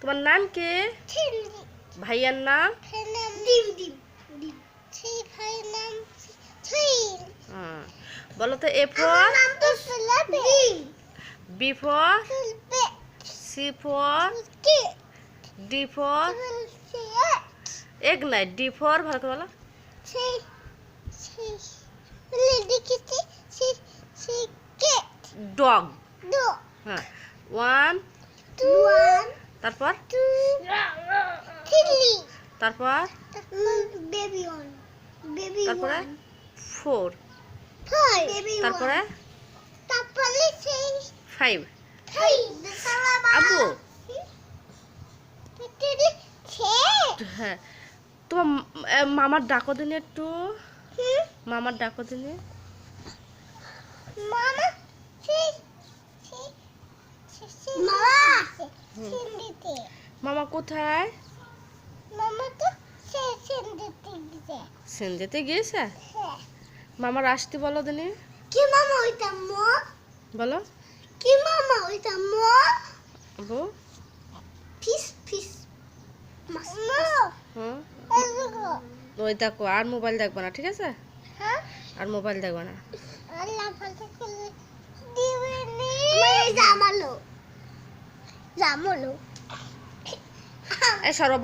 তোমার নাম কে? ভাইয়ার নাম। বলো তো A for? B for? C for? D for? এক নাই ডি ফর ভালো করে বলো। ডগ। হ্যাঁ। ওয়ান। Two one. তারপর? তারপর? তারপরে? ফোর। তারপরে? ফাইভ। আবু। হ্যাঁ। তোমার মামার ডাকো দিনে একটু। মামার ডাকো দিনে। মামা মামা কোথায়? মামা তো গেছে। গিয়েছে? হ্যাঁ। মামার আসতে বলো দিনে। কি মামা ওইটা মো? বলো। কি মামা ওইটা মো? ফিস ফিস। মো? হুম ওই দেখো আর মোবাইল দেখবে না ঠিক আছে? হ্যাঁ। আর মোবাইল দেখবে না। আল্লাহ ভালো করে নি। জামালো সরব